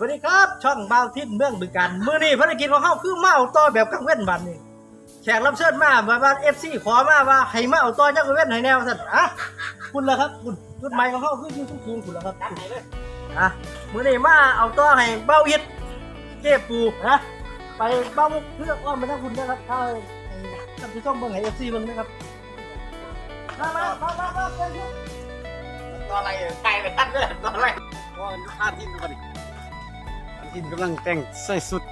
วัสดีครับ ช่องบ่าวทิศเมืองบึงการมื้อนี้ภารกิจของเขาคือมาเอาต่อแบบกลางเว้นบันนี้แขกรับเชิญมาว่าว่า FC ขอมาว่าให้มาเอาต่อจักรเว้นให้แนวสั่นอะคุณล่ะครับ คุณจุดหมายของเขาคืออยู่สูงๆคุณล่ะครับคุณอะมื้อนี้มาเอาต่อให้เบ้าอิดเก็บปูนะไปเบ้าเพื่ออ้อมไปทางคุณนะครับถ้าให้ท่านผู้ชมเบิ่งให้ FC เบิ่งนะครับมามามามามาเชิญครับตอนอะไรไก่ไปตั้งเลยตอนอะไรว่ามันพาทินกัน ดินกำลังแต่งใส่สุด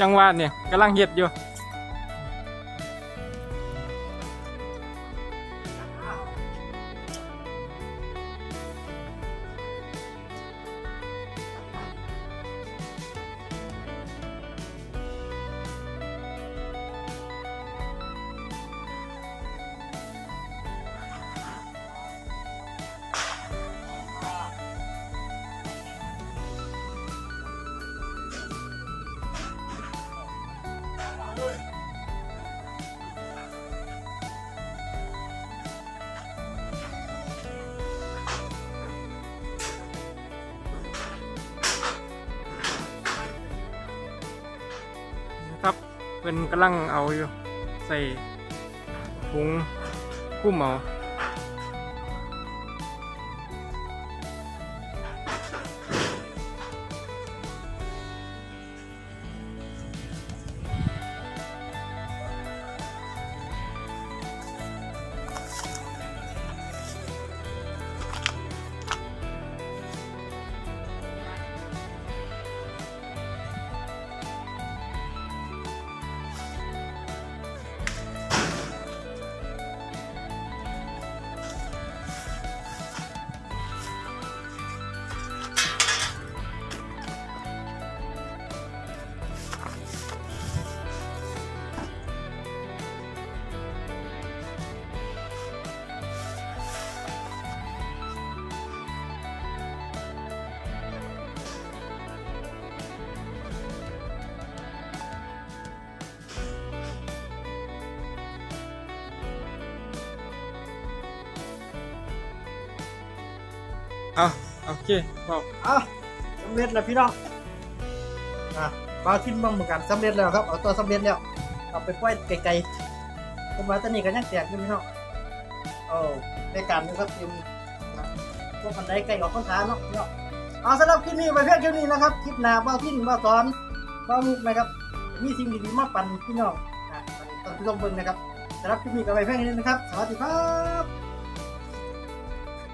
จังหวะเนี่ยกำลังเห็ดอยู่ ครับเป็นกำลังเอาอยู่ใส่ถุงคุ้มเอา เอาโอเคบอกอะสำเร็จแล้วพี่น้องอะบาวทิศเหมืองบึงการสำเร็จแล้วครับ เอาต่อสำเร็จแล้ว เอาไปปล่อยไกลๆต้นไม้ต้นนี้ก็ยังแตกอยู่พี่น้องโอ้ในการนี้ครับเตรียมพวกมันได้ไกลกว่าคนท้าเนาะพี่น้องเอาสำหรับคลิปนี้ไปเพียงแค่นี้นะครับ คลิปหน้าบ่าทิศบ่าสอนบ่ามุกนะครับ มีสิ่งดีๆมาปั่นพี่น้องอะท่านผู้ชมเบิ่งนะครับสำหรับคลิปนี้ก็ไปเพียงแค่นี้นะครับ สวัสดีครับ